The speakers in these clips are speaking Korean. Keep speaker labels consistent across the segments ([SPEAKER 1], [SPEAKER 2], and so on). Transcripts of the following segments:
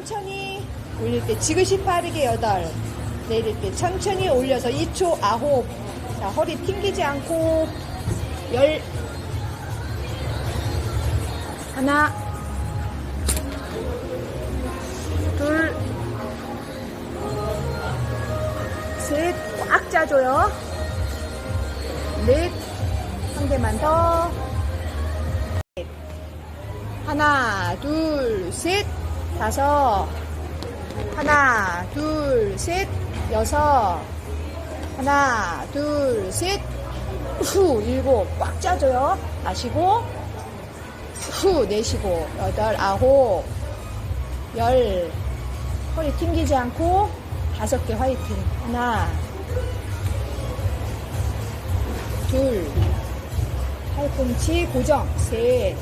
[SPEAKER 1] 천천히 올릴 때 지그시 빠르게 여덟 내릴 때 천천히 올려서 2초 아홉 자 허리 튕기지 않고 열 하나 둘 셋, 꽉 짜줘요. 넷, 한 개만 더. 넷. 하나, 둘, 셋, 다섯. 하나, 둘, 셋, 여섯. 하나, 둘, 셋, 후, 일곱. 꽉 짜줘요. 마시고, 후, 내쉬고, 여덟, 아홉, 열. 허리 튕기지 않고, 다섯 개 화이팅. 하나, 둘, 팔꿈치 고정. 셋,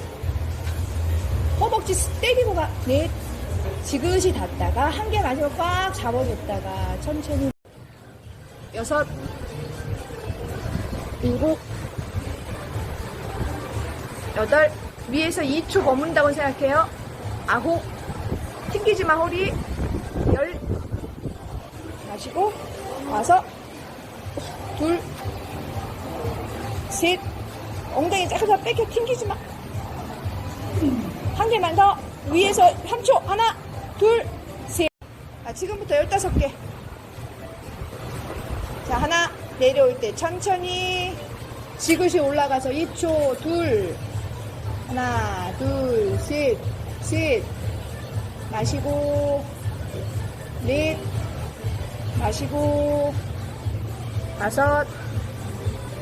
[SPEAKER 1] 허벅지 때리고 가. 넷, 지그시 닿다가 한 개 마지막 꽉 잡아줬다가 천천히. 여섯, 일곱, 여덟, 위에서 2초 머문다고 생각해요. 아홉, 튕기지 마, 허리. 열, 마시고 와서 둘, 셋, 엉덩이 잠깐 뺏겨 튕기지 마. 한 개만 더. 위에서 3초. 하나, 둘, 셋. 아, 지금부터 15개. 자 하나 내려올 때 천천히 지그시 올라가서 2초 둘. 하나 둘 셋 셋. 마시고 넷. 마시고 다섯.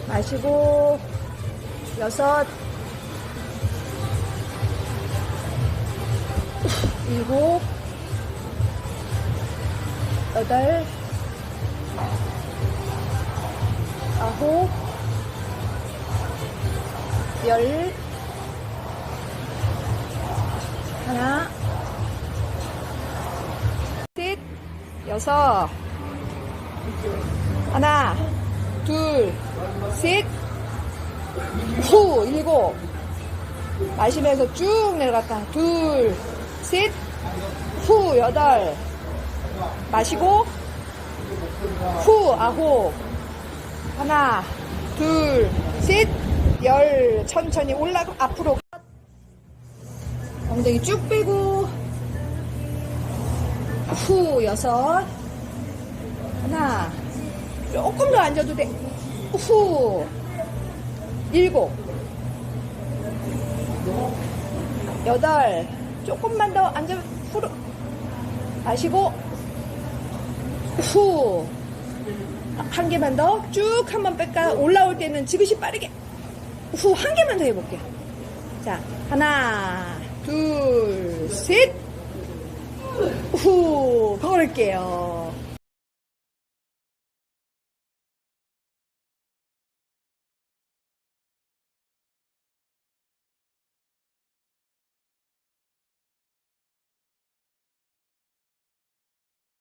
[SPEAKER 1] 마시고 여섯. 일곱 여덟 아홉 열 하나 셋 여섯 하나, 둘, 셋, 후, 일곱. 마시면서 쭉 내려갔다. 둘, 셋, 후, 여덟. 마시고, 후, 아홉. 하나, 둘, 셋, 열. 천천히 올라가, 앞으로. 엉덩이 쭉 빼고, 후, 여섯. 하나, 조금 더 앉아도 돼. 후, 일곱, 여덟, 조금만 더 앉아, 후로, 마시고, 후, 한 개만 더, 쭉 한번 뺄까? 올라올 때는 지그시 빠르게, 후, 한 개만 더 해볼게요. 자, 하나, 둘, 셋, 후, 걸을게요.